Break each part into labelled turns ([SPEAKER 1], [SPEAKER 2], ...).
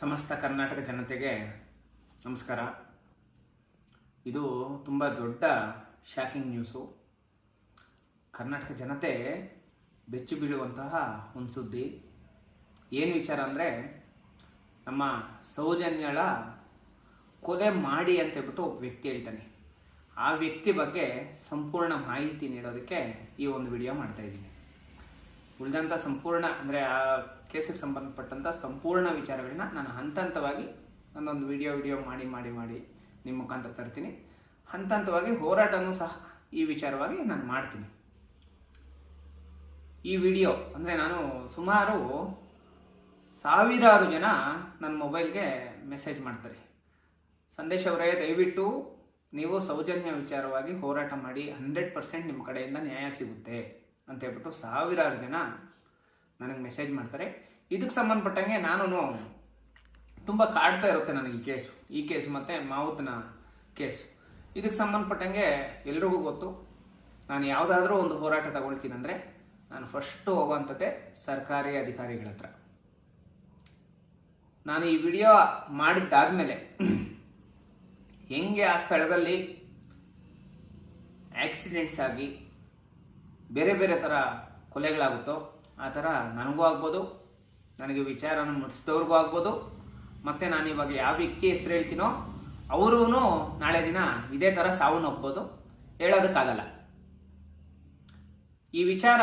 [SPEAKER 1] ಸಮಸ್ತ ಕರ್ನಾಟಕ ಜನತೆಗೆ ನಮಸ್ಕಾರ. ಇದು ತುಂಬ ದೊಡ್ಡ ಶಾಕಿಂಗ್ ನ್ಯೂಸು ಕರ್ನಾಟಕ ಜನತೆ ಬೆಚ್ಚಿ ಬೀಳುವಂತಹ ಒಂದು ಸುದ್ದಿ. ಏನು ವಿಚಾರ ಅಂದರೆ, ನಮ್ಮ ಸೌಜನ್ಯಳ ಕೊಲೆ ಮಾಡಿ ಅಂತ ಹೇಳ್ಬಿಟ್ಟು ಒಬ್ಬ ವ್ಯಕ್ತಿ ಹೇಳ್ತಾನೆ. ಆ ವ್ಯಕ್ತಿ ಬಗ್ಗೆ ಸಂಪೂರ್ಣ ಮಾಹಿತಿ ನೀಡೋದಕ್ಕೆ ಈ ಒಂದು ವಿಡಿಯೋ ಮಾಡ್ತಾ ಇದ್ದೀನಿ. ಉಳಿದಂಥ ಸಂಪೂರ್ಣ, ಅಂದರೆ ಆ ಕೇಸಿಗೆ ಸಂಬಂಧಪಟ್ಟಂಥ ಸಂಪೂರ್ಣ ವಿಚಾರಗಳನ್ನ ನಾನು ಹಂತ ಹಂತವಾಗಿ ಒಂದೊಂದು ವಿಡಿಯೋ ವಿಡಿಯೋ ಮಾಡಿ ಮಾಡಿ ಮಾಡಿ ನಿಮ್ಮ ಮುಖಾಂತರ ತರ್ತೀನಿ. ಹಂತ ಹಂತವಾಗಿ ಹೋರಾಟನೂ ಸಹ ಈ ವಿಚಾರವಾಗಿ ನಾನು ಮಾಡ್ತೀನಿ. ಈ ವಿಡಿಯೋ ಅಂದರೆ ನಾನು ಸುಮಾರು ಸಾವಿರಾರು ಜನ ನನ್ನ ಮೊಬೈಲ್ಗೆ ಮೆಸೇಜ್ ಮಾಡ್ತಾರೆ. ಸಂದೇಶ್ ಅವರೇ, ದಯವಿಟ್ಟು ನೀವು ಸೌಜನ್ಯ ವಿಚಾರವಾಗಿ ಹೋರಾಟ ಮಾಡಿ, ಹಂಡ್ರೆಡ್ ಪರ್ಸೆಂಟ್ ನಿಮ್ಮ ಕಡೆಯಿಂದ ನ್ಯಾಯ ಸಿಗುತ್ತೆ. ಅಂತ ಹೇಳ್ಬಿಟ್ಟು ಸಾವಿರಾರು ಜನ ನನಗೆ ಮೆಸೇಜ್ ಮಾಡ್ತಾರೆ. ಇದಕ್ಕೆ ಸಂಬಂಧಪಟ್ಟಂಗೆ ನಾನು ತುಂಬ ಕಾಡ್ತಾ ಇರುತ್ತೆ ನನಗೆ ಈ ಕೇಸು ಈ ಕೇಸು ಮತ್ತು ಮಾವುತನ ಕೇಸು ಇದಕ್ಕೆ ಸಂಬಂಧಪಟ್ಟಂಗೆ ಎಲ್ರಿಗೂ ಗೊತ್ತು. ನಾನು ಯಾವುದಾದ್ರೂ ಒಂದು ಹೋರಾಟ ತಗೊಳ್ತೀನಿ ಅಂದರೆ ನಾನು ಫಸ್ಟು ಹೋಗುವಂಥದ್ದೆ ಸರ್ಕಾರಿ ಅಧಿಕಾರಿಗಳ ಹತ್ರ. ನಾನು ಈ ವಿಡಿಯೋ ಮಾಡಿದ್ದಾದ್ಮೇಲೆ ಹೆಂಗೆ ಆ ಸ್ಥಳದಲ್ಲಿ ಆಕ್ಸಿಡೆಂಟ್ಸ್ ಆಗಿ ಬೇರೆ ಬೇರೆ ಥರ ಕೊಲೆಗಳಾಗುತ್ತೋ ಆ ಥರ ನನಗೂ ಆಗ್ಬೋದು, ನನಗೆ ವಿಚಾರನ ಮುಟ್ಟಿಸಿದವ್ರಿಗೂ ಆಗ್ಬೋದು, ಮತ್ತು ನಾನು ಇವಾಗ ಯಾವ ವ್ಯಕ್ತಿ ಹೆಸರು ಹೇಳ್ತೀನೋ ಅವರೂ ನಾಳೆ ದಿನ ಇದೇ ಥರ ಸಾವನ್ನಪ್ಬೋದು ಹೇಳೋದಕ್ಕಾಗಲ್ಲ. ಈ ವಿಚಾರ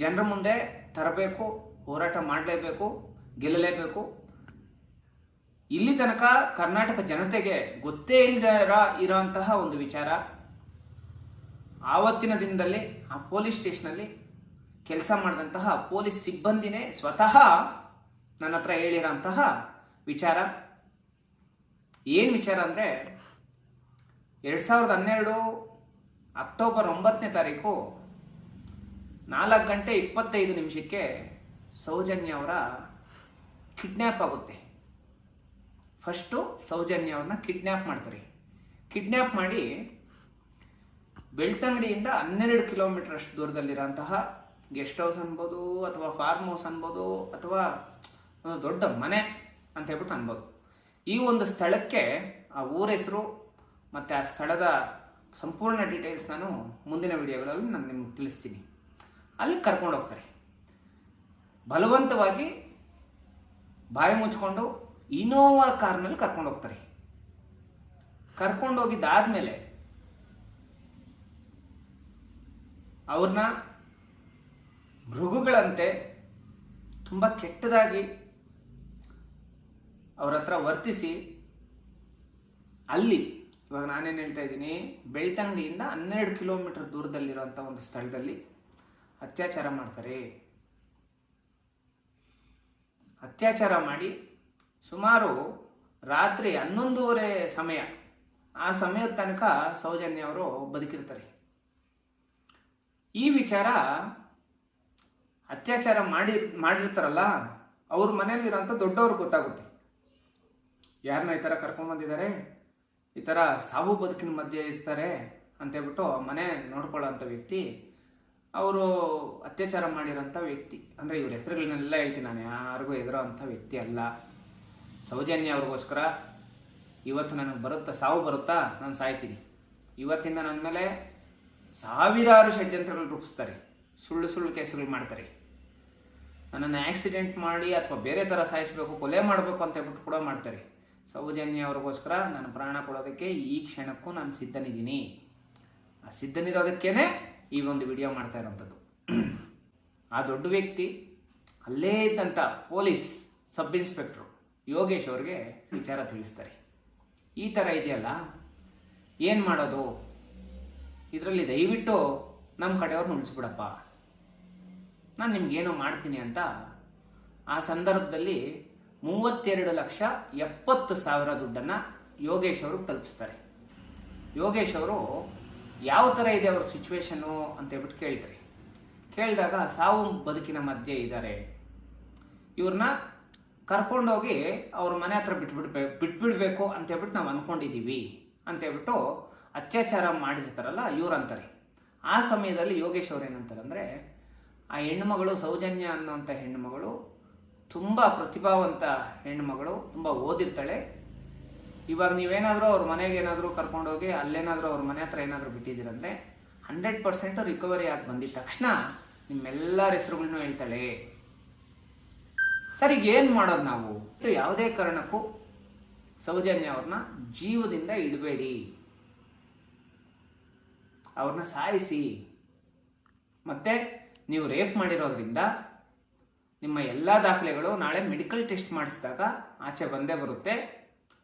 [SPEAKER 1] ಜನರ ಮುಂದೆ ತರಬೇಕು, ಹೋರಾಟ ಮಾಡಲೇಬೇಕು, ಗೆಲ್ಲಲೇಬೇಕು. ಇಲ್ಲಿ ತನಕ ಕರ್ನಾಟಕ ಜನತೆಗೆ ಗೊತ್ತೇ ಇಲ್ಲದ ಇರೋಂತಹ ಒಂದು ವಿಚಾರ. ಆವತ್ತಿನ ದಿನದಲ್ಲಿ ಆ ಪೊಲೀಸ್ ಸ್ಟೇಷನಲ್ಲಿ ಕೆಲಸ ಮಾಡಿದಂತಹ ಪೊಲೀಸ್ ಸಿಬ್ಬಂದಿನೇ ಸ್ವತಃ ನನ್ನ ಹತ್ರ ಹೇಳಿರೋಂತಹ ವಿಚಾರ. ಏನು ವಿಚಾರ ಅಂದರೆ, ಎರಡು ಸಾವಿರದ ಹನ್ನೆರಡು ಅಕ್ಟೋಬರ್ ಒಂಬತ್ತನೇ ತಾರೀಕು ನಾಲ್ಕು ಗಂಟೆ ಇಪ್ಪತ್ತೈದು ನಿಮಿಷಕ್ಕೆ ಸೌಜನ್ಯ ಅವರ ಕಿಡ್ನ್ಯಾಪ್ ಆಗುತ್ತೆ. ಫಸ್ಟು ಸೌಜನ್ಯ ಅವ್ರನ್ನ ಕಿಡ್ನ್ಯಾಪ್ ಮಾಡ್ತಾರೆ. ಕಿಡ್ನ್ಯಾಪ್ ಮಾಡಿ ಬೆಳ್ತಂಗಡಿಯಿಂದ ಹನ್ನೆರಡು ಕಿಲೋಮೀಟರ್ ಅಷ್ಟು ದೂರದಲ್ಲಿರೋಂತಹ ಗೆಸ್ಟ್ ಹೌಸ್ ಅನ್ಬೋದು, ಅಥವಾ ಫಾರ್ಮ್ ಹೌಸ್ ಅನ್ಬೋದು, ಅಥವಾ ದೊಡ್ಡ ಮನೆ ಅಂತ ಹೇಳ್ಬಿಟ್ಟು ಅನ್ಬೋದು. ಈ ಒಂದು ಸ್ಥಳಕ್ಕೆ ಆ ಊರ ಹೆಸರು ಮತ್ತು ಆ ಸ್ಥಳದ ಸಂಪೂರ್ಣ ಡೀಟೇಲ್ಸ್ ನಾನು ಮುಂದಿನ ವಿಡಿಯೋಗಳಲ್ಲಿ ನಾನು ನಿಮ್ಗೆ ತಿಳಿಸ್ತೀನಿ. ಅಲ್ಲಿ ಕರ್ಕೊಂಡು ಹೋಗ್ತಾರೆ. ಬಲವಂತವಾಗಿ ಬಾಯಿ ಮುಚ್ಕೊಂಡು ಇನೋವಾ ಕಾರ್ನಲ್ಲಿ ಕರ್ಕೊಂಡು ಹೋಗ್ತಾರೆ. ಕರ್ಕೊಂಡು ಅವ್ರನ್ನ ಮೃಗುಗಳಂತೆ ತುಂಬ ಕೆಟ್ಟದಾಗಿ ಅವ್ರ ಹತ್ರ ವರ್ತಿಸಿ ಅಲ್ಲಿ, ಇವಾಗ ನಾನೇನು ಹೇಳ್ತಾ ಇದ್ದೀನಿ ಬೆಳ್ತಂಗಡಿಯಿಂದ ಹನ್ನೆರಡು ಕಿಲೋಮೀಟರ್ ದೂರದಲ್ಲಿರುವಂಥ ಒಂದು ಸ್ಥಳದಲ್ಲಿ ಅತ್ಯಾಚಾರ ಮಾಡ್ತಾರೆ. ಅತ್ಯಾಚಾರ ಮಾಡಿ ಸುಮಾರು ರಾತ್ರಿ ಹನ್ನೊಂದೂವರೆ ಸಮಯ, ಆ ಸಮಯದ ತನಕ ಸೌಜನ್ಯ ಅವರು ಬದುಕಿರ್ತಾರೆ. ಈ ವಿಚಾರ ಅತ್ಯಾಚಾರ ಮಾಡಿ, ಮಾಡಿರ್ತಾರಲ್ಲ, ಅವ್ರ ಮನೆಯಲ್ಲಿರೋಂಥ ದೊಡ್ಡವ್ರಿಗೆ ಗೊತ್ತಾಗುತ್ತೆ. ಯಾರನ್ನ ಈ ಥರ ಕರ್ಕೊಂಬಂದಿದ್ದಾರೆ ಈ ಥರ ಸಾವು ಬದುಕಿನ ಮಧ್ಯೆ ಇರ್ತಾರೆ ಅಂತೇಳ್ಬಿಟ್ಟು ಮನೆ ನೋಡ್ಕೊಳ್ಳೋಂಥ ವ್ಯಕ್ತಿ, ಅವರು ಅತ್ಯಾಚಾರ ಮಾಡಿರೋಂಥ ವ್ಯಕ್ತಿ. ಅಂದರೆ ಇವ್ರ ಹೆಸರುಗಳನ್ನೆಲ್ಲ ಹೇಳ್ತೀನಿ ನಾನು, ಯಾರಿಗೂ ಎದುರೋ ಅಂಥ ವ್ಯಕ್ತಿ ಅಲ್ಲ. ಸೌಜನ್ಯ ಅವ್ರಿಗೋಸ್ಕರ ಇವತ್ತು ನನಗೆ ಬರುತ್ತಾ, ಸಾವು ಬರುತ್ತಾ, ನಾನು ಸಾಯ್ತೀನಿ. ಇವತ್ತಿಂದ ನನ್ನ ಮೇಲೆ ಸಾವಿರಾರು ಷಡ್ಯಂತ್ರಗಳು ರೂಪಿಸ್ತಾರೆ. ಸುಳ್ಳು ಸುಳ್ಳು ಕೇಸುಗಳು ಮಾಡ್ತಾರೆ. ನನ್ನನ್ನು ಆಕ್ಸಿಡೆಂಟ್ ಮಾಡಿ ಅಥವಾ ಬೇರೆ ಥರ ಸಾಯಿಸಬೇಕು, ಕೊಲೆ ಮಾಡಬೇಕು ಅಂತ ಹೇಳ್ಬಿಟ್ಟು ಕೂಡ ಮಾಡ್ತಾರೆ. ಸೌಜನ್ಯ ಅವ್ರಿಗೋಸ್ಕರ ನಾನು ಪ್ರಾಣ ಕೊಡೋದಕ್ಕೆ ಈ ಕ್ಷಣಕ್ಕೂ ನಾನು ಸಿದ್ಧನಿದ್ದೀನಿ. ಆ ಸಿದ್ಧನಿರೋದಕ್ಕೇನೆ ಈ ಒಂದು ವಿಡಿಯೋ ಮಾಡ್ತಾ ಇರೋವಂಥದ್ದು ಆ ದೊಡ್ಡ ವ್ಯಕ್ತಿ ಅಲ್ಲೇ ಇದ್ದಂಥ ಪೊಲೀಸ್ ಸಬ್ ಇನ್ಸ್ಪೆಕ್ಟ್ರು ಯೋಗೇಶ್ ಅವ್ರಿಗೆ ವಿಚಾರ ತಿಳಿಸ್ತಾರೆ. ಈ ಥರ ಇದೆಯಲ್ಲ? ಏನು ಮಾಡೋದು? ಇದರಲ್ಲಿ ದಯವಿಟ್ಟು ನಮ್ಮ ಕಡೆಯವ್ರನ್ನ ಉಳಿಸ್ಬಿಡಪ್ಪ. ನಾನು ನಿಮ್ಗೇನೋ ಮಾಡ್ತೀನಿ ಅಂತ ಆ ಸಂದರ್ಭದಲ್ಲಿ ಮೂವತ್ತೆರಡು ಲಕ್ಷ ಎಪ್ಪತ್ತು ಸಾವಿರ ದುಡ್ಡನ್ನು ಯೋಗೇಶ್ ಅವರು ತಲುಪಿಸ್ತಾರೆ. ಯೋಗೇಶ್ ಅವರು ಯಾವ ಥರ ಇದೆ ಅವ್ರ ಸಿಚುವೇಶನ್ನು ಅಂತ ಹೇಳ್ಬಿಟ್ಟು ಕೇಳ್ತಾರೆ. ಕೇಳಿದಾಗ ಸಾವು ಬದುಕಿನ ಮಧ್ಯೆ ಇದ್ದಾರೆ. ಇವ್ರನ್ನ ಕರ್ಕೊಂಡೋಗಿ ಅವ್ರ ಮನೆ ಹತ್ರ ಬಿಟ್ಬಿಡ್ಬೇಕು ಬಿಟ್ಬಿಡ್ಬೇಕು ಅಂತ ಹೇಳ್ಬಿಟ್ಟು ನಾವು ಅಂದ್ಕೊಂಡಿದ್ದೀವಿ ಅಂತ ಹೇಳ್ಬಿಟ್ಟು ಅತ್ಯಾಚಾರ ಮಾಡಿರ್ತಾರಲ್ಲ ಇವ್ರು ಅಂತಾರೆ ಆ ಸಮಯದಲ್ಲಿ ಯೋಗೇಶ್ ಅವ್ರು ಏನಂತಾರೆ ಅಂದರೆ ಆ ಹೆಣ್ಣುಮಗಳು ಸೌಜನ್ಯ ಅನ್ನೋಂಥ ಹೆಣ್ಣುಮಗಳು, ತುಂಬ ಪ್ರತಿಭಾವಂತ ಹೆಣ್ಣುಮಗಳು, ತುಂಬ ಓದಿರ್ತಾಳೆ. ಇವಾಗ ನೀವೇನಾದರೂ ಅವ್ರ ಮನೆಗೆ ಏನಾದರೂ ಕರ್ಕೊಂಡೋಗಿ, ಅಲ್ಲೇನಾದರೂ ಅವ್ರ ಮನೆ ಹತ್ರ ಏನಾದರೂ ಬಿಟ್ಟಿದ್ದೀರಂದರೆ, ಹಂಡ್ರೆಡ್ ಪರ್ಸೆಂಟ್ ರಿಕವರಿ ಆಗಿ ಬಂದಿದ ತಕ್ಷಣ ನಿಮ್ಮೆಲ್ಲರ ಹೆಸರುಗಳನ್ನೂ ಹೇಳ್ತಾಳೆ. ಸರ್ ಏನು ಮಾಡೋದು ನಾವು? ಯಾವುದೇ ಕಾರಣಕ್ಕೂ ಸೌಜನ್ಯ ಅವ್ರನ್ನ ಜೀವದಿಂದ ಇಡಬೇಡಿ. ಅವ್ರನ್ನ ಸಾಯಿಸಿ. ಮತ್ತೆ ನೀವು ರೇಪ್ ಮಾಡಿರೋದ್ರಿಂದ ನಿಮ್ಮ ಎಲ್ಲ ದಾಖಲೆಗಳು ನಾಳೆ ಮೆಡಿಕಲ್ ಟೆಸ್ಟ್ ಮಾಡಿಸಿದಾಗ ಆಚೆ ಬಂದೇ ಬರುತ್ತೆ.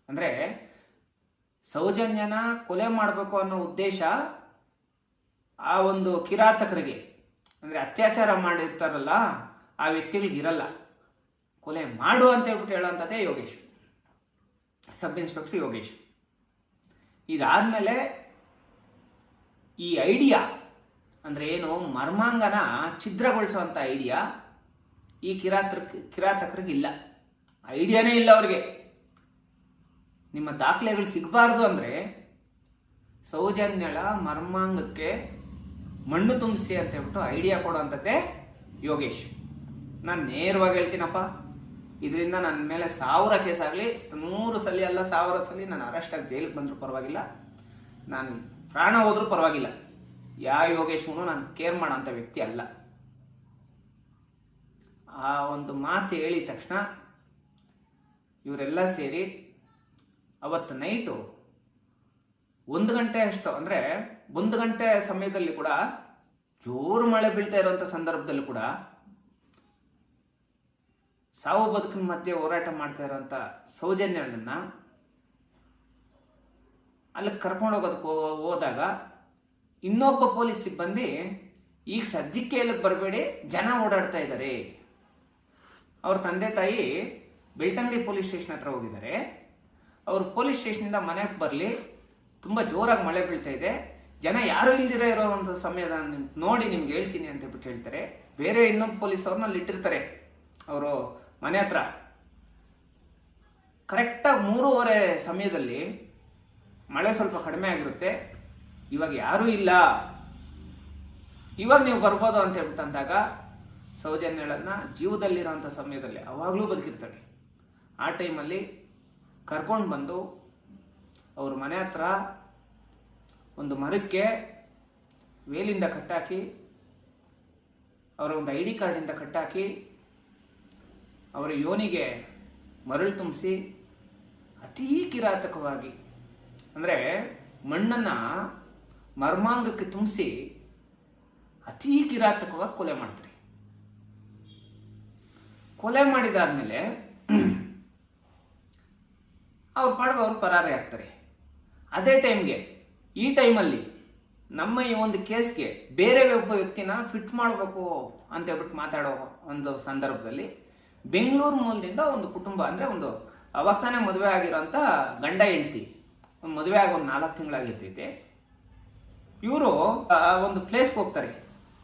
[SPEAKER 1] ಅಂದರೆ ಸೌಜನ್ಯನ ಕೊಲೆ ಮಾಡಬೇಕು ಅನ್ನೋ ಉದ್ದೇಶ ಆ ಒಂದು ಕಿರಾತಕರಿಗೆ, ಅಂದರೆ ಅತ್ಯಾಚಾರ ಮಾಡಿರ್ತಾರಲ್ಲ, ಆ ವ್ಯಕ್ತಿಗಳಿಗೆ ಇರಲ್ಲ. ಕೊಲೆ ಮಾಡು ಅಂತ ಹೇಳ್ಬಿಟ್ಟು ಹೇಳೋಂಥದ್ದೇ ಯೋಗೇಶ್. Sub inspector Yogesh. ಇದಾದ್ಮೇಲೆ ಈ ಐಡಿಯಾ ಅಂದರೆ ಏನು, ಮರ್ಮಾಂಗನ ಛಿದ್ರಗೊಳಿಸುವಂಥ ಐಡಿಯಾ ಈ ಕಿರಾತಕ ಕಿರಾತಕರಿಗೆ ಇಲ್ಲ ಐಡಿಯಾನೇ ಇಲ್ಲ ಅವ್ರಿಗೆ. ನಿಮ್ಮ ದಾಖಲೆಗಳು ಸಿಗಬಾರ್ದು ಅಂದರೆ ಸೌಜನ್ಯಳ ಮರ್ಮಾಂಗಕ್ಕೆ ಮಣ್ಣು ತುಂಬಿಸಿ ಅಂತ ಹೇಳ್ಬಿಟ್ಟು ಐಡಿಯಾ ಕೊಡುವಂಥದ್ದೇ ಯೋಗೇಶ್. ನಾನು ನೇರವಾಗಿ ಹೇಳ್ತೀನಪ್ಪ. ಇದರಿಂದ ನನ್ನ ಮೇಲೆ ಸಾವಿರ ಕೇಸ್ ಆಗಲಿ, ನೂರು ಸಲ ಅಲ್ಲ, ಸಾವಿರ ಸಲ ನಾನು ಅರೆಸ್ಟ್ ಆಗಿ ಜೈಲಿಗೆ ಬಂದರೂ ಪರವಾಗಿಲ್ಲ. ನಾನು ಪ್ರಾಣ ಹೋದ್ರೂ ಪರವಾಗಿಲ್ಲ. ಯಾವ ಯೋಗೇಶ್ವನು ನಾನು ಕೇರ್ ಮಾಡೋಂಥ ವ್ಯಕ್ತಿ ಅಲ್ಲ. ಆ ಒಂದು ಮಾತು ಹೇಳಿದ ತಕ್ಷಣ ಇವರೆಲ್ಲ ಸೇರಿ ಅವತ್ತು ನೈಟು ಒಂದು ಗಂಟೆ ಅಷ್ಟು, ಅಂದರೆ ಒಂದು ಗಂಟೆ ಸಮಯದಲ್ಲಿ ಕೂಡ ಜೋರು ಮಳೆ ಬೀಳ್ತಾ ಇರುವಂಥ ಸಂದರ್ಭದಲ್ಲಿ ಕೂಡ ಸಾವು ಬದುಕಿನ ಮಧ್ಯೆ ಹೋರಾಟ ಮಾಡ್ತಾ ಇರೋಂಥ ಸೌಜನ್ಯಗಳನ್ನ ಅಲ್ಲಿ ಕರ್ಕೊಂಡು ಹೋಗೋದಕ್ಕೆ ಹೋದಾಗ ಇನ್ನೊಬ್ಬ ಪೊಲೀಸ್ ಸಿಬ್ಬಂದಿ, ಈಗ ಸದ್ಯಕ್ಕೆ ಇಲ್ಲಿಗೆ ಬರಬೇಡಿ, ಜನ ಓಡಾಡ್ತಾ ಇದ್ದಾರೆ ಅವ್ರ ತಂದೆ ತಾಯಿ ಬೆಳ್ತಂಗಡಿ ಪೊಲೀಸ್ ಸ್ಟೇಷನ್ ಹತ್ರ ಹೋಗಿದ್ದಾರೆ ಅವರು ಪೊಲೀಸ್ ಸ್ಟೇಷನಿಂದ ಮನೆಗೆ ಬರಲಿ, ತುಂಬ ಜೋರಾಗಿ ಮಳೆ ಬೀಳ್ತಾ ಇದೆ, ಜನ ಯಾರು ಇಲ್ದಿರ ಇರೋ ಒಂದು ಸಮಯದ ನೋಡಿ ನಿಮ್ಗೆ ಹೇಳ್ತೀನಿ ಅಂತ ಹೇಳ್ಬಿಟ್ಟು ಹೇಳ್ತಾರೆ. ಬೇರೆ ಇನ್ನೊಂದು ಪೊಲೀಸ್ ಅವ್ರನ್ನ ಅಲ್ಲಿ ಇಟ್ಟಿರ್ತಾರೆ, ಅವರು ಮನೆ ಹತ್ರ. ಕರೆಕ್ಟಾಗಿ ಮೂರುವರೆ ಸಮಯದಲ್ಲಿ ಮಳೆ ಸ್ವಲ್ಪ ಕಡಿಮೆ ಆಗಿರುತ್ತೆ. ಇವಾಗ ಯಾರೂ ಇಲ್ಲ. ಇವಾಗ ನೀವು ಬರ್ಬೋದು ಅಂತ ಹೇಳ್ಬಿಟ್ಟು ಅಂದಾಗ ಸೌಜನ್ಯಗಳನ್ನು ಜೀವದಲ್ಲಿರೋಂಥ ಸಮಯದಲ್ಲಿ ಅವಾಗಲೂ ಬದುಕಿರ್ತಾಳೆ ಆ ಟೈಮಲ್ಲಿ ಕರ್ಕೊಂಡು ಬಂದು ಅವ್ರ ಮನೆ ಹತ್ರ ಒಂದು ಮರಕ್ಕೆ ವೇಲಿಂದ ಕಟ್ಟಾಕಿ, ಅವರ ಒಂದು ಐ ಡಿ ಕಾರ್ಡಿಂದ ಕಟ್ಟಾಕಿ, ಅವರ ಯೋನಿಗೆ ಮರಳು ತುಂಬಿಸಿ ಅತೀ ಕಿರಾತಕವಾಗಿ ಅಂದರೆ ಮಣ್ಣನ್ನು ಮರ್ಮಾಂಗಕ್ಕೆ ತುಂಬಿಸಿ ಅತೀ ಕಿರಾತಕವಾಗಿ ಕೊಲೆ ಮಾಡ್ತಾರೆ. ಕೊಲೆ ಮಾಡಿದಾದ್ಮೇಲೆ ಅವ್ರ ಪಾಡ್ಗೆ ಅವ್ರು ಪರಾರಿ ಆಗ್ತಾರೆ. ಅದೇ ಟೈಮ್ಗೆ ಈ ಟೈಮಲ್ಲಿ ನಮ್ಮ ಈ ಒಂದು ಕೇಸ್ಗೆ ಬೇರೆ ಒಬ್ಬ ವ್ಯಕ್ತಿನ ಫಿಟ್ ಮಾಡಬೇಕು ಅಂತ ಹೇಳ್ಬಿಟ್ಟು ಮಾತಾಡೋ ಒಂದು ಸಂದರ್ಭದಲ್ಲಿ ಬೆಂಗಳೂರು ಮೂಲದಿಂದ ಒಂದು ಕುಟುಂಬ ಅಂದರೆ ಒಂದು ಅವಾಗ ತಾನೇ ಮದುವೆ ಆಗಿರೋಂಥ ಗಂಡ ಹೆಂಡತಿ ಮದುವೆ ಆಗಿ ಒಂದು ನಾಲ್ಕು ತಿಂಗಳಾಗಿರ್ತೈತೆ. ಇವರು ಒಂದು ಪ್ಲೇಸ್ಗೆ ಹೋಗ್ತಾರೆ.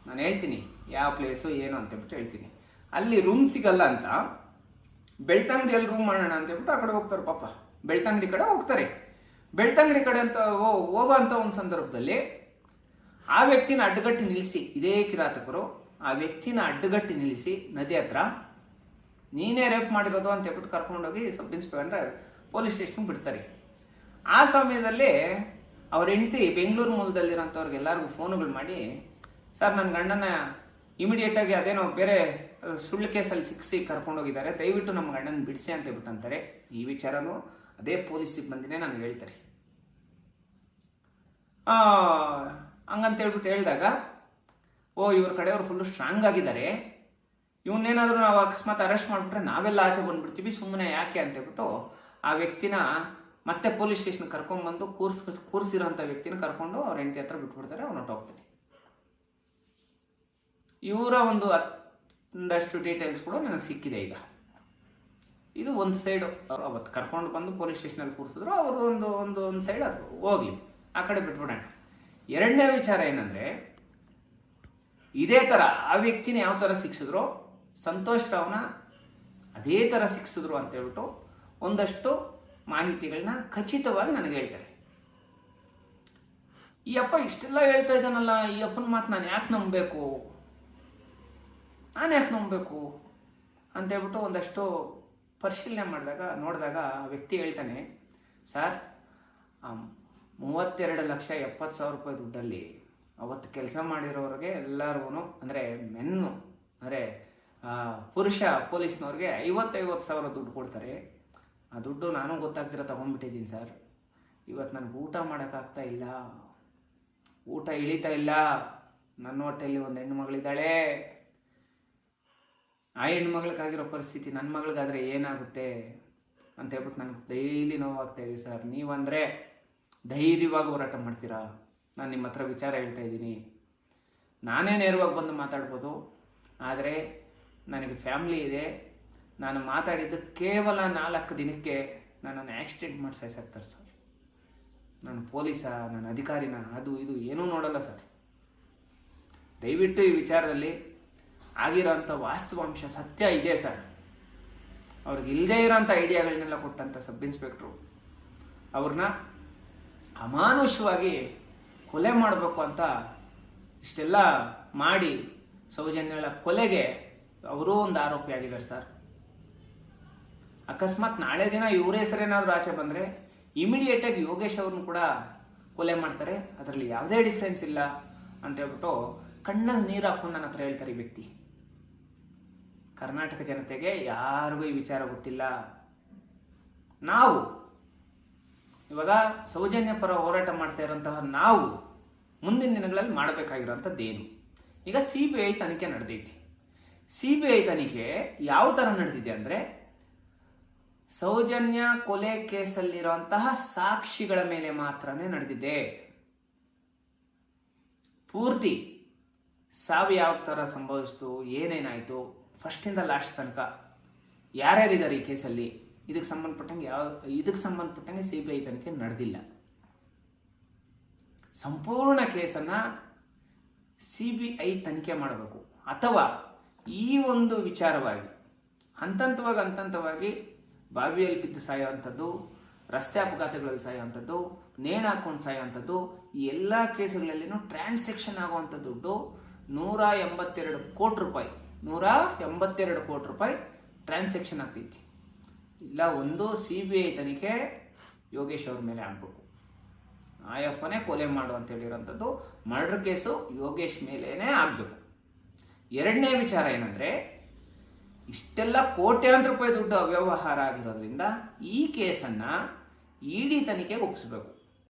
[SPEAKER 1] ನಾನು ಹೇಳ್ತೀನಿ, ಯಾವ ಪ್ಲೇಸು ಏನು ಅಂತ ಹೇಳ್ಬಿಟ್ಟು ಹೇಳ್ತೀನಿ. ಅಲ್ಲಿ ರೂಮ್ ಸಿಗಲ್ಲ ಅಂತ ಬೆಳ್ತಂಗಡಿಯಲ್ಲಿ ರೂಮ್ ಮಾಡೋಣ ಅಂತ ಹೇಳ್ಬಿಟ್ಟು ಆ ಕಡೆ ಹೋಗ್ತಾರೆ ಪಾಪ. ಬೆಳ್ತಂಗಡಿ ಕಡೆ ಹೋಗ್ತಾರೆ. ಬೆಳ್ತಂಗಡಿ ಕಡೆ ಅಂತ ಹೋಗೋ ಅಂತ ಒಂದು ಸಂದರ್ಭದಲ್ಲಿ ಆ ವ್ಯಕ್ತಿನ ಅಡ್ಡಗಟ್ಟಿ ನಿಲ್ಲಿಸಿ, ಇದೇ ಕಿರಾತಕರು, ಆ ವ್ಯಕ್ತಿನ ಅಡ್ಡಗಟ್ಟಿ ನಿಲ್ಲಿಸಿ, ನದಿ ಹತ್ರ ನೀನೇ ರೇಪ್ ಮಾಡಿರೋದು ಅಂತ ಹೇಳ್ಬಿಟ್ಟು ಕರ್ಕೊಂಡೋಗಿ ಸಬ್ ಇನ್ಸ್ಪೆಕ್ಟರ್ ಪೊಲೀಸ್ ಸ್ಟೇಷನ್ಗೆ ಬಿಡ್ತಾರೆ. ಆ ಸಮಯದಲ್ಲಿ ಅವ್ರ ಹೆಂಡತಿ ಬೆಂಗಳೂರು ಮೂಲದಲ್ಲಿರೋಂಥವ್ರಿಗೆ ಎಲ್ಲರಿಗೂ ಫೋನುಗಳು ಮಾಡಿ, ಸರ್ ನನ್ನ ಗಂಡನ ಇಮಿಡಿಯೇಟಾಗಿ ಅದೇನೋ ಬೇರೆ ಸುಳ್ಳು ಕೇಸಲ್ಲಿ ಸಿಕ್ಕಿಸಿ ಕರ್ಕೊಂಡೋಗಿದ್ದಾರೆ ದಯವಿಟ್ಟು ನಮ್ಮ ಗಂಡನ ಬಿಡಿಸಿ ಅಂತ ಹೇಳ್ಬಿಟ್ಟು ಅಂತಾರೆ ಈ ವಿಚಾರನೂ ಅದೇ ಪೊಲೀಸ್ ಸಿಬ್ಬಂದಿನೇ ನಾನು ಹೇಳ್ತಾರೆ. ಹಂಗಂತ ಹೇಳ್ಬಿಟ್ಟು ಹೇಳಿದಾಗ, ಓ, ಇವ್ರ ಕಡೆಯವ್ರು ಫುಲ್ಲು ಸ್ಟ್ರಾಂಗ್ ಆಗಿದ್ದಾರೆ. ಇವನ್ನೇನಾದರೂ ನಾವು ಅಕಸ್ಮಾತ್ ಅರೆಸ್ಟ್ ಮಾಡಿಬಿಟ್ರೆ ನಾವೆಲ್ಲ ಆಚೆ ಬಂದ್ಬಿಡ್ತೀವಿ ಸುಮ್ಮನೆ ಯಾಕೆ? ಅಂತ ಹೇಳ್ಬಿಟ್ಟು ಆ ವ್ಯಕ್ತಿನ ಮತ್ತೆ ಪೊಲೀಸ್ ಸ್ಟೇಷನ್ ಕರ್ಕೊಂಡ್ಬಂದು ಕೂರ್ಸ್ ಕೂರಿಸಿರೋಂಥ ವ್ಯಕ್ತಿನ ಕರ್ಕೊಂಡು ಅವ್ರ ಹೆಂಡತಿ ಹತ್ರ ಬಿಟ್ಬಿಡ್ತಾರೆ, ಅವ್ನು ಹೊರ್ಟೋಗ್ತಾನೆ ಇವರ ಒಂದು ಒಂದಷ್ಟು ಡೀಟೇಲ್ಸ್ ಕೂಡ ನನಗೆ ಸಿಕ್ಕಿದೆ ಈಗ. ಇದು ಒಂದು ಸೈಡು ಅವತ್ತು ಕರ್ಕೊಂಡು ಬಂದು ಪೊಲೀಸ್ ಸ್ಟೇಷನಲ್ಲಿ ಕೂರಿಸಿದ್ರು, ಅವರು ಒಂದು ಒಂದು ಒಂದು ಸೈಡ್ ಅದು ಹೋಗ್ಲಿ, ಆ ಕಡೆ ಬಿಟ್ಬಿಡೋಣ. ಎರಡನೇ ವಿಚಾರ ಏನಂದರೆ, ಇದೇ ಥರ ಆ ವ್ಯಕ್ತಿನ ಯಾವ ಥರ ಶಿಕ್ಷಿದ್ರು ಸಂತೋಷ್ ರಾವ್ನ ಅದೇ ಥರ ಶಿಕ್ಷಿದ್ರು ಅಂತ ಹೇಳ್ಬಿಟ್ಟು ಒಂದಷ್ಟು ಮಾಹಿತಿಗಳನ್ನ ಖಚಿತವಾಗಿ ನನಗೆ ಹೇಳ್ತಾರೆ. ಈ ಅಪ್ಪ ಇಷ್ಟೆಲ್ಲ ಹೇಳ್ತಾ ಇದ್ದಾನಲ್ಲ, ಈ ಅಪ್ಪನ ಮಾತು ನಾನು ಯಾಕೆ ನಂಬಬೇಕು? ನಾನು ಯಾಕೆ ನಂಬಬೇಕು? ಅಂತೇಳ್ಬಿಟ್ಟು ಒಂದಷ್ಟು ಪರಿಶೀಲನೆ ಮಾಡಿದಾಗ, ನೋಡಿದಾಗ ವ್ಯಕ್ತಿ ಹೇಳ್ತಾನೆ, ಸರ್ ಮೂವತ್ತೆರಡು ಲಕ್ಷ ಎಪ್ಪತ್ತು ಸಾವಿರ ರೂಪಾಯಿ ದುಡ್ಡಲ್ಲಿ ಅವತ್ತು ಕೆಲಸ ಮಾಡಿರೋರಿಗೆ ಎಲ್ಲರಿಗೂ ಅಂದರೆ ಮೆನ್ನು, ಅಂದರೆ ಪುರುಷ ಪೊಲೀಸ್ನವ್ರಿಗೆ ಐವತ್ತೈವತ್ತು ಸಾವಿರ ದುಡ್ಡು ಕೊಡ್ತಾರೆ. ಆ ದುಡ್ಡು ನಾನು ಗೊತ್ತಾಗ್ತಿರ ತೊಗೊಂಡ್ಬಿಟ್ಟಿದ್ದೀನಿ ಸರ್. ಇವತ್ತು ನನಗೆ ಊಟ ಮಾಡೋಕ್ಕಾಗ್ತಾ ಇಲ್ಲ. ಊಟ ಇಳಿತಾ ಇಲ್ಲ. ನನ್ನ ಹೊಟ್ಟೆಯಲ್ಲಿ ಒಂದು ಹೆಣ್ಣು ಮಗಳಿದ್ದಾಳೆ. ಆ ಹೆಣ್ಣು ಮಗಳಿಗಾಗಿರೋ ಪರಿಸ್ಥಿತಿ ನನ್ನ ಮಗಳಿಗಾದರೆ ಏನಾಗುತ್ತೆ ಅಂತ ಹೇಳ್ಬಿಟ್ಟು ನನಗೆ ಡೈಲಿ ನೋವಾಗ್ತಾ ಇದೆ ಸರ್. ನೀವಂದರೆ ಧೈರ್ಯವಾಗಿ ಹೋರಾಟ ಮಾಡ್ತೀರಾ? ನಾನು ನಿಮ್ಮ ಹತ್ರ ವಿಚಾರ ಹೇಳ್ತಾ ಇದ್ದೀನಿ. ನಾನೇ ನೇರವಾಗಿ ಬಂದು ಮಾತಾಡ್ಬೋದು. ಆದರೆ ನನಗೆ ಫ್ಯಾಮ್ಲಿ ಇದೆ. ನಾನು ಮಾತಾಡಿದ್ದು ಕೇವಲ ನಾಲ್ಕು ದಿನಕ್ಕೆ ನನ್ನನ್ನು ಆಕ್ಸಿಡೆಂಟ್ ಮಾಡಿ ಸಾಯಿಸಾಕ್ತಾರೆ ಸರ್. ನಾನು ಪೊಲೀಸ ನಾನು ಅಧಿಕಾರಿನ ಅದು ಇದು ಏನೂ ನೋಡಲ್ಲ ಸರ್. ದಯವಿಟ್ಟು ಈ ವಿಚಾರದಲ್ಲಿ ಆಗಿರೋಂಥ ವಾಸ್ತವಾಂಶ ಸತ್ಯ ಇದೆ ಸರ್. ಅವ್ರಿಗೆ ಇಲ್ಲದೇ ಇರೋಂಥ ಐಡಿಯಾಗಳನ್ನೆಲ್ಲ ಕೊಟ್ಟಂಥ ಸಬ್ ಇನ್ಸ್ಪೆಕ್ಟ್ರು ಅವ್ರನ್ನ ಅಮಾನುಷವಾಗಿ ಕೊಲೆ ಮಾಡಬೇಕು ಅಂತ ಇಷ್ಟೆಲ್ಲ ಮಾಡಿ ಸೌಜನ್ಯಗಳ ಕೊಲೆಗೆ ಅವರೂ ಒಂದು ಆರೋಪಿ ಆಗಿದ್ದಾರೆ ಸರ್. ಅಕಸ್ಮಾತ್ ನಾಳೆ ದಿನ ಇವರ ಹೆಸರೇನಾದ್ರೂ ಆಚೆ ಬಂದರೆ ಇಮಿಡಿಯೇಟಾಗಿ ಯೋಗೇಶ್ ಅವ್ರನ್ನ ಕೂಡ ಕೊಲೆ ಮಾಡ್ತಾರೆ. ಅದರಲ್ಲಿ ಯಾವುದೇ ಡಿಫ್ರೆನ್ಸ್ ಇಲ್ಲ ಅಂತ ಹೇಳ್ಬಿಟ್ಟು ಕಣ್ಣಲ್ಲಿ ನೀರು ಹಾಕೊಂಡು ನನ್ನ ಹತ್ರ ಹೇಳ್ತಾರೆ ಈ ವ್ಯಕ್ತಿ. ಕರ್ನಾಟಕ ಜನತೆಗೆ ಯಾರಿಗೂ ಈ ವಿಚಾರ ಗೊತ್ತಿಲ್ಲ. ನಾವು ಇವಾಗ ಸೌಜನ್ಯ ಪರ ಹೋರಾಟ ಮಾಡ್ತಾ ಇರೋಂತಹ ನಾವು ಮುಂದಿನ ದಿನಗಳಲ್ಲಿ ಮಾಡಬೇಕಾಗಿರೋಂಥದ್ದೇನು ಈಗ ಸಿ ಬಿ ಐ ತನಿಖೆ ನಡೆದೈತಿ. ಸಿ ಬಿ ಐ ತನಿಖೆ ಯಾವ ಥರ ನಡೆದಿದೆ ಅಂದರೆ ಸೌಜನ್ಯ ಕೊಲೆ ಕೇಸಲ್ಲಿರುವಂತಹ ಸಾಕ್ಷಿಗಳ ಮೇಲೆ ಮಾತ್ರನೇ ನಡೆದಿದೆ. ಪೂರ್ತಿ ಸಾವು ಯಾವ ಥರ ಸಂಭವಿಸ್ತು, ಏನೇನಾಯಿತು, ಫಸ್ಟಿಂದ ಲಾಸ್ಟ್ ತನಕ ಯಾರ್ಯಾರಿದ್ದಾರೆ ಈ ಕೇಸಲ್ಲಿ? ಇದಕ್ಕೆ ಸಂಬಂಧಪಟ್ಟಂಗೆ ಯಾವ, ಇದಕ್ಕೆ ಸಂಬಂಧಪಟ್ಟಂಗೆ ಸಿ ಬಿ ಐ ತನಿಖೆ ನಡೆದಿಲ್ಲ. ಸಂಪೂರ್ಣ ಕೇಸನ್ನು ಸಿ ಬಿ ಐ ತನಿಖೆ ಮಾಡಬೇಕು. ಅಥವಾ ಈ ಒಂದು ವಿಚಾರವಾಗಿ ಹಂತ ಹಂತವಾಗಿ ಹಂತ ಹಂತವಾಗಿ ಬಾವಿಯಲ್ಲಿ ಬಿದ್ದು ಸಾಯುವಂಥದ್ದು, ರಸ್ತೆ ಅಪಘಾತಗಳಲ್ಲಿ ಸಾಯುವಂಥದ್ದು, ನೇಣು ಹಾಕೊಂಡು ಸಾಯುವಂಥದ್ದು, ಈ ಎಲ್ಲ ಕೇಸುಗಳಲ್ಲಿನೂ ಟ್ರಾನ್ಸಾಕ್ಷನ್ ಆಗುವಂಥ ದುಡ್ಡು ನೂರ ಎಂಬತ್ತೆರಡು ಕೋಟಿ ರೂಪಾಯಿ. ನೂರ ಎಂಬತ್ತೆರಡು ಕೋಟಿ ರೂಪಾಯಿ ಟ್ರಾನ್ಸಾಕ್ಷನ್ ಆಗ್ತೈತಿ. ಇಲ್ಲ, ಒಂದು ಸಿ ಬಿ ಐ ತನಿಖೆ ಯೋಗೇಶ್ ಅವ್ರ ಮೇಲೆ ಆಗ್ಬೇಕು. ಆಯಪ್ಪನೇ ಕೊಲೆ ಮಾಡು ಅಂತ ಹೇಳಿರೋಂಥದ್ದು ಮರ್ಡರ್ ಕೇಸು ಯೋಗೇಶ್ ಮೇಲೇನೆ ಆಗಬೇಕು. ಎರಡನೇ ವಿಚಾರ ಏನಂದರೆ ಇಷ್ಟೆಲ್ಲ ಕೋಟ್ಯಾಂತರ ರೂಪಾಯಿ ದುಡ್ಡು ಅವ್ಯವಹಾರ ಆಗಿರೋದ್ರಿಂದ ಈ ಕೇಸನ್ನು ಇಡಿ ತನಿಖೆಗೆ ಒಪ್ಪಿಸ್ಬೇಕು.